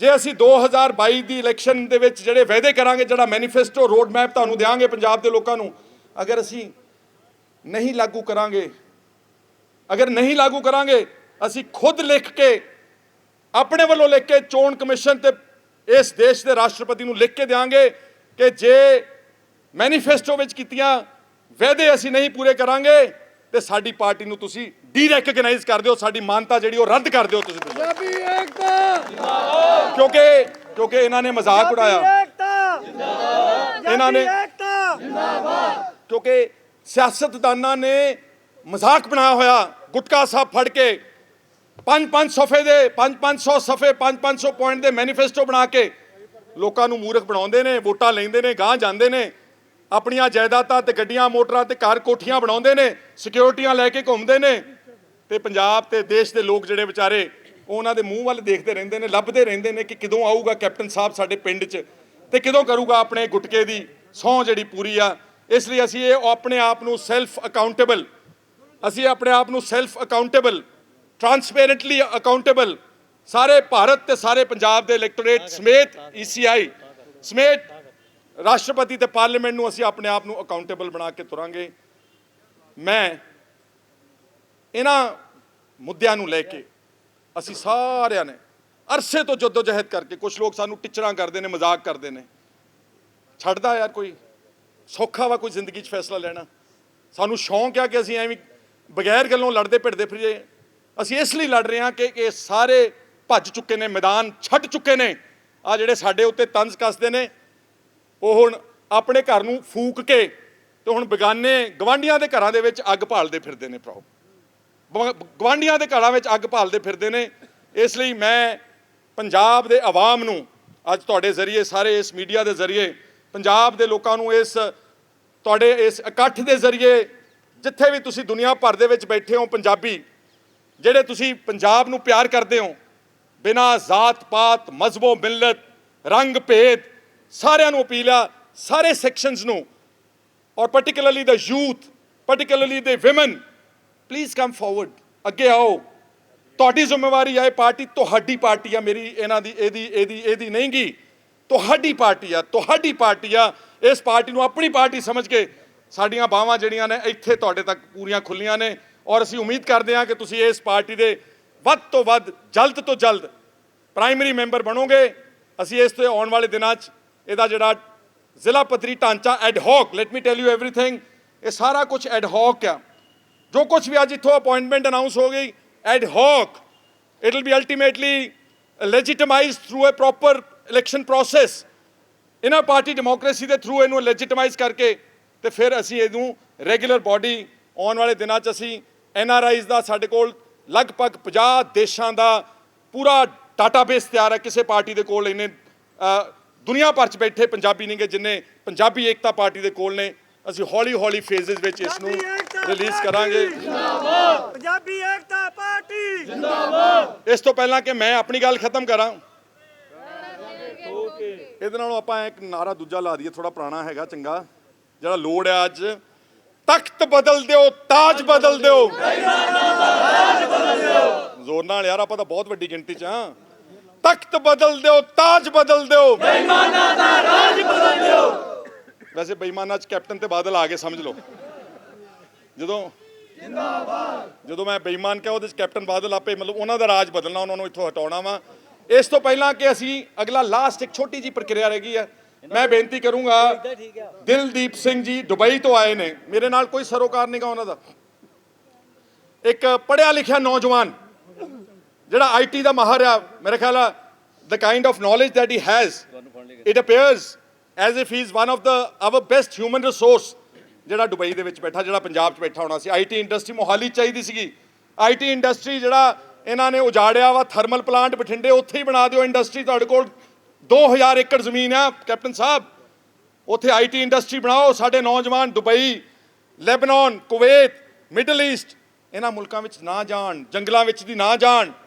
ਜੇ ਅਸੀਂ 2022 ਦੀ ਇਲੈਕਸ਼ਨ ਦੇ ਵਿੱਚ ਜਿਹੜੇ ਵਾਅਦੇ ਕਰਾਂਗੇ, ਜਿਹੜਾ ਮੈਨੀਫੈਸਟੋ ਰੋਡ ਮੈਪ ਤੁਹਾਨੂੰ ਦੇਵਾਂਗੇ ਪੰਜਾਬ ਦੇ ਲੋਕਾਂ ਨੂੰ, ਅਗਰ ਅਸੀਂ ਨਹੀਂ ਲਾਗੂ ਕਰਾਂਗੇ, ਅਗਰ ਨਹੀਂ ਲਾਗੂ ਕਰਾਂਗੇ, ਅਸੀਂ ਖੁਦ ਲਿਖ ਕੇ, ਆਪਣੇ ਵੱਲੋਂ ਲਿਖ ਕੇ ਚੋਣ ਕਮਿਸ਼ਨ ਤੇ ਇਸ ਦੇਸ਼ ਦੇ ਰਾਸ਼ਟਰਪਤੀ ਨੂੰ ਲਿਖ ਕੇ ਦੇਵਾਂਗੇ ਕਿ ਜੇ ਮੈਨੀਫੈਸਟੋ ਵਿੱਚ ਕੀਤੀਆਂ ਵਾਅਦੇ ਅਸੀਂ ਨਹੀਂ ਪੂਰੇ ਕਰਾਂਗੇ ਤੇ ਸਾਡੀ ਪਾਰਟੀ ਨੂੰ ਤੁਸੀਂ ਡੀ-ਰੈਕਗਨਾਈਜ਼ ਕਰ ਦਿਓ ਸਾਡੀ ਮਾਨਤਾ ਜਿਹੜੀ ਉਹ ਰੱਦ ਕਰ ਦਿਓ ਤੁਸੀਂ ਪੰਜਾਬੀ ਏਕਤਾ। ਕਿਉਂਕਿ ਕਿਉਂਕਿ ਇਹਨਾਂ ਨੇ ਮਜ਼ਾਕ ਉਡਾਇਆ। ਇਹਨਾਂ ਨੇ ਕਿਉਂਕਿ ਸਿਆਸਤਦਾਨਾਂ ਨੇ ਮਜ਼ਾਕ ਬਣਾਇਆ ਹੋਇਆ। ਗੁਟਕਾ ਸਾਹਿਬ ਫੜ ਕੇ 5-5 ਸਫੇ ਦੇ 5-500 ਸਫੇ 5-500 ਪੁਆਇੰਟ ਦੇ ਮੈਨੀਫੈਸਟੋ ਬਣਾ ਕੇ ਲੋਕਾਂ ਨੂੰ ਮੂਰਖ ਬਣਾਉਂਦੇ ਨੇ ਵੋਟਾਂ ਲੈਂਦੇ ਨੇ ਗਾਂ ਜਾਂਦੇ ਨੇ। ਆਪਣੀਆਂ ਜਾਇਦਾਦਾਂ ਤੇ ਗੱਡੀਆਂ, ਮੋਟਰਾਂ ਤੇ ਘਰ ਕੋਠੀਆਂ ਬਣਾਉਂਦੇ ਨੇ, ਸਿਕਿਉਰਿਟੀਆਂ ਲੈ ਕੇ ਘੁੰਮਦੇ ਨੇ ਤੇ ਪੰਜਾਬ ਤੇ ਦੇਸ਼ ਦੇ ਲੋਕ ਜਿਹੜੇ ਵਿਚਾਰੇ, ਉਹਨਾਂ ਦੇ ਮੂੰਹ ਵੱਲ ਦੇਖਦੇ ਰਹਿੰਦੇ ਨੇ, ਲੱਭਦੇ ਰਹਿੰਦੇ ਨੇ ਕਿ ਕਦੋਂ ਆਊਗਾ ਕੈਪਟਨ ਸਾਹਿਬ ਸਾਡੇ ਪਿੰਡ 'ਚ ਤੇ ਕਦੋਂ ਕਰੂਗਾ ਆਪਣੇ ਗੁਟਕੇ ਦੀ ਸਹੁੰ ਜਿਹੜੀ ਪੂਰੀ ਆ। ਇਸ ਲਈ ਅਸੀਂ ਇਹ ਆਪਣੇ ਆਪ ਨੂੰ ਸੈਲਫ ਅਕਾਊਂਟੇਬਲ ਅਸੀਂ ਆਪਣੇ ਆਪ ਨੂੰ ਸੈਲਫ ਅਕਾਊਂਟੇਬਲ ਟਰਾਂਸਪੇਰੈਂਟਲੀ ਅਕਾਊਂਟੇਬਲ ਸਾਰੇ ਭਾਰਤ ਤੇ ਸਾਰੇ ਪੰਜਾਬ ਦੇ ਇਲੈਕਟੋਰੇਟ ਸਮੇਤ ਈਸੀਆਈ ਸਮੇਤ ਰਾਸ਼ਟਰਪਤੀ ਤੇ ਪਾਰਲੀਮੈਂਟ ਨੂੰ ਅਸੀਂ ਆਪਣੇ ਆਪ ਨੂੰ ਅਕਾਊਂਟੇਬਲ ਬਣਾ ਕੇ ਤੁਰਾਂਗੇ। ਮੈਂ ਇਹਨਾਂ ਮੁੱਦਿਆਂ ਨੂੰ ਲੈ ਕੇ ਅਸੀਂ ਸਾਰਿਆਂ ਨੇ ਅਰਸੇ ਤੋਂ ਜਦੋਜਹਿਦ ਕਰਕੇ ਕੁਝ ਲੋਕ ਸਾਨੂੰ ਟਿਚਰਾਂ ਕਰਦੇ ਨੇ, ਮਜ਼ਾਕ ਕਰਦੇ ਨੇ। ਛੱਡਦਾ ਯਾਰ ਕੋਈ, ਸੌਖਾ ਵਾ ਕੋਈ ਜ਼ਿੰਦਗੀ 'ਚ ਫੈਸਲਾ ਲੈਣਾ। ਸਾਨੂੰ ਸ਼ੌਂਕ ਆ ਕਿ ਅਸੀਂ ਐਵੇਂ ਬਗੈਰ ਗੱਲੋਂ ਲੜਦੇ ਭਿੜਦੇ ਫਿਰੀਏ। ਅਸੀਂ ਇਸ ਲਈ ਲੜ ਰਹੇ ਹਾਂ ਕਿ ਇਹ ਸਾਰੇ ਭੱਜ ਚੁੱਕੇ ਨੇ, ਮੈਦਾਨ ਛੱਡ ਚੁੱਕੇ ਨੇ। ਆ ਜਿਹੜੇ ਸਾਡੇ ਉੱਤੇ ਤੰਜ਼ ਕੱਸਦੇ ਨੇ ਉਹ ਹੁਣ ਆਪਣੇ ਘਰ ਨੂੰ ਫੂਕ ਕੇ ਤੇ ਹੁਣ ਬੇਗਾਨੇ ਗਵਾਂਡੀਆਂ ਦੇ ਘਰਾਂ ਦੇ ਵਿੱਚ ਅੱਗ ਭਾਲਦੇ ਫਿਰਦੇ ਨੇ ਭਰਾਓ। ਬ- ਗਵਾਂਡੀਆਂ ਦੇ ਘਰਾਂ ਵਿੱਚ ਅੱਗ ਭਾਲਦੇ ਫਿਰਦੇ ਨੇ। ਇਸ ਲਈ ਮੈਂ ਪੰਜਾਬ ਦੇ ਆਵਾਮ ਨੂੰ ਅੱਜ ਤੁਹਾਡੇ ਜ਼ਰੀਏ, ਸਾਰੇ ਇਸ ਮੀਡੀਆ ਦੇ ਜ਼ਰੀਏ, ਪੰਜਾਬ ਦੇ ਲੋਕਾਂ ਨੂੰ ਇਸ ਤੁਹਾਡੇ ਇਸ ਇਕੱਠ ਦੇ ਜ਼ਰੀਏ ਜਿੱਥੇ ਵੀ ਤੁਸੀਂ ਦੁਨੀਆ ਭਰ ਦੇ ਵਿੱਚ ਬੈਠੇ ਹੋ ਪੰਜਾਬੀ, ਜਿਹੜੇ ਤੁਸੀਂ ਪੰਜਾਬ ਨੂੰ ਪਿਆਰ ਕਰਦੇ ਹੋ, ਬਿਨਾਂ ਜ਼ਾਤ ਪਾਤ ਮਜ਼ਬੋ ਮਿਲਤ ਰੰਗ ਭੇਦ ਸਾਰਿਆਂ ਨੂੰ ਅਪੀਲ ਆ, ਸਾਰੇ ਸੈਕਸ਼ਨਸ ਨੂੰ, ਔਰ ਪਾਰਟਿਕੂਲਰਲੀ ਦਾ ਯੂਥ ਪਾਰਟਿਕੂਲਰਲੀ ਦੇ ਔਮਨ ਪਲੀਜ਼ ਕਮ ਫਾਰਵਰਡ ਅੱਗੇ ਆਓ। ਤੁਹਾਡੀ ਜ਼ਿੰਮੇਵਾਰੀ ਆ, ਇਹ ਪਾਰਟੀ ਤੁਹਾਡੀ ਪਾਰਟੀ ਆ, ਮੇਰੀ ਇਹਨਾਂ ਦੀ, ਇਹਦੀ ਇਹਦੀ ਇਹਦੀ ਨਹੀਂ ਗੀ। ਤੁਹਾਡੀ ਪਾਰਟੀ ਆ, ਤੁਹਾਡੀ ਪਾਰਟੀ ਆ, ਇਸ ਪਾਰਟੀ ਨੂੰ ਆਪਣੀ ਪਾਰਟੀ ਸਮਝ ਕੇ ਸਾਡੀਆਂ ਬਾਹਾਂ ਜਿਹੜੀਆਂ ਨੇ, ਇੱਥੇ ਤੁਹਾਡੇ ਤੱਕ ਪੂਰੀਆਂ ਖੁੱਲੀਆਂ ਨੇ, ਔਰ ਅਸੀਂ ਉਮੀਦ ਕਰਦੇ ਹਾਂ ਕਿ ਤੁਸੀਂ ਇਸ ਪਾਰਟੀ ਦੇ ਵੱਧ ਤੋਂ ਵੱਧ, ਜਲਦ ਤੋਂ ਜਲਦ ਪ੍ਰਾਇਮਰੀ ਮੈਂਬਰ ਬਣੋਗੇ। ਅਸੀਂ ਇਸ ਤੇ ਆਉਣ ਵਾਲੇ ਦਿਨਾਂ 'ਚ ਇਹਦਾ ਜਿਹੜਾ ਜ਼ਿਲ੍ਹਾ ਪੱਧਰੀ ਢਾਂਚਾ ad hoc let me tell you everything ਇਹ ਸਾਰਾ ਕੁਝ ਐਡ ਹੌਕ ਆ। ਜੋ ਕੁਝ ਵੀ ਅੱਜ ਇੱਥੋਂ ਅਪਾਇੰਟਮੈਂਟ ਅਨਾਉਂਸ ਹੋ ਗਈ ad hoc it will be ultimately legitimised through a proper election process ਇਹਨਾਂ ਪਾਰਟੀ ਡੈਮੋਕ੍ਰੇਸੀ ਦੇ ਥਰੂ ਇਹਨੂੰ ਲੈਜੀਟਮਾਈਜ਼ ਕਰਕੇ ਤੇ ਫਿਰ ਅਸੀਂ ਇਹਨੂੰ ਰੈਗੂਲਰ ਬਾਡੀ ਆਉਣ ਵਾਲੇ ਦਿਨਾਂ 'ਚ ਅਸੀਂ ਐਨ ਆਰ ਆਈਜ਼ ਦਾ ਸਾਡੇ ਕੋਲ ਲਗਭਗ 50 ਦੇਸ਼ਾਂ ਦਾ ਪੂਰਾ ਡਾਟਾਬੇਸ ਤਿਆਰ ਹੈ। ਕਿਸੇ ਪਾਰਟੀ ਦੇ ਕੋਲ ਇਹਨੇ ਦੁਨੀਆ ਭਰ 'ਚ ਬੈਠੇ ਪੰਜਾਬੀ ਨਹੀਂਗੇ ਜਿੰਨੇ ਪੰਜਾਬੀ ਏਕਤਾ ਪਾਰਟੀ ਦੇ ਕੋਲ ਨੇ। ਅਸੀਂ ਹੌਲੀ ਹੌਲੀ ਫੇਜ਼ਸ ਵਿੱਚ ਇਸ ਨੂੰ ਰਿਲੀਜ਼ ਕਰਾਂਗੇ। ਪੰਜਾਬੀ ਏਕਤਾ ਪਾਰਟੀ! ਇਸ ਤੋਂ ਪਹਿਲਾਂ ਕਿ ਮੈਂ ਆਪਣੀ ਗੱਲ ਖਤਮ ਕਰਾਂ। ਇਹਦੇ ਨਾਲੋਂ ਆਪਾਂ ਇੱਕ ਨਾਰਾ ਦੂਜਾ ਲਾ ਦਈਏ ਥੋੜਾ ਪੁਰਾਣਾ ਹੈਗਾ ਚੰਗਾ। ਜਿਹੜਾ ਲੋੜ ਹੈ ਅੱਜ ਤਖਤ ਬਦਲ ਦਿਓ। ਤਾਜ ਬਦਲ ਦਿਓ। ਜ਼ੋਰ ਨਾਲ ਯਾਰ ਆਪਾਂ ਤਾਂ ਬਹੁਤ ਵੱਡੀ ਗਿਣਤੀ ਚ ਹਾਂ। ਤਖਤ ਬਦਲ ਦਿਓ ਤਾਜ ਬਦਲ ਦਿਓ। ਬੇਈਮਾਨਾਂ ਦਾ ਰਾਜ ਬਦਲ ਦਿਓ। ਵੈਸੇ ਬੇਈਮਾਨਾਂ ਚ ਕੈਪਟਨ ਤੇ ਬਾਦਲ ਆ ਗਏ ਸਮਝ ਲਓ। ਜਦੋਂ ਜਦੋਂ ਮੈਂ ਬੇਈਮਾਨ ਕਿਹਾ ਉਹਦੇ ਚ ਕੈਪਟਨ ਬਾਦਲ ਆਪੇ ਮਤਲਬ ਉਹਨਾਂ ਦਾ ਰਾਜ ਬਦਲਣਾ ਉਹਨਾਂ ਨੂੰ ਇੱਥੋਂ ਹਟਾਉਣਾ ਵਾ। ਇਸ ਤੋਂ ਪਹਿਲਾਂ ਕਿ ਅਸੀਂ ਅਗਲਾ ਲਾਸਟ ਇੱਕ ਛੋਟੀ ਜੀ ਪ੍ਰਕਿਰਿਆ ਰਹਿ ਗਈ ਹੈ। ਮੈਂ ਬੇਨਤੀ ਕਰੂੰਗਾ ਦਿਲਦੀਪ ਸਿੰਘ ਜੀ ਦੁਬਈ ਤੋਂ ਆਏ ਨੇ। ਮੇਰੇ ਨਾਲ ਕੋਈ ਸਰੋਕਾਰ ਨਹੀਂਗਾ ਉਹਨਾਂ ਦਾ। ਇੱਕ ਪੜਿਆ ਲਿਖਿਆ ਨੌਜਵਾਨ ਜਿਹੜਾ ਆਈਟੀ ਦਾ ਮਾਹਰ ਆ, ਮੇਰੇ ਖਿਆਲ ਆ, the kind of knowledge that he has, it appears as if he is one of the, our best human resource, ਜਿਹੜਾ ਦੁਬਈ ਦੇ ਵਿੱਚ ਬੈਠਾ, ਜਿਹੜਾ ਪੰਜਾਬ 'ਚ ਬੈਠਾ ਹੋਣਾ ਸੀ। ਆਈਟੀ ਇੰਡਸਟਰੀ ਮੋਹਾਲੀ 'ਚ ਚਾਹੀਦੀ ਸੀਗੀ। ਆਈਟੀ ਇੰਡਸਟਰੀ ਜਿਹੜਾ ਇਹਨਾਂ ਨੇ ਉਜਾੜਿਆ ਵਾ ਥਰਮਲ ਪਲਾਂਟ ਬਠਿੰਡੇ, ਉੱਥੇ ਹੀ ਬਣਾ ਦਿਓ ਇੰਡਸਟਰੀ ਤੁਹਾਡੇ ਕੋਲ। 2000 ਏਕੜ ਜ਼ਮੀਨ ਆ, ਕੈਪਟਨ ਸਾਹਿਬ। ਉੱਥੇ ਆਈਟੀ ਇੰਡਸਟਰੀ ਬਣਾਓ, ਸਾਡੇ ਨੌਜਵਾਨ Dubai Lebanon Kuwait middle east ਇਹਨਾਂ ਮੁਲਕਾਂ ਵਿੱਚ ਨਾ ਜਾਣ, ਜੰਗਲਾਂ ਵਿੱਚ ਦੀ ਨਾ ਜਾਣ।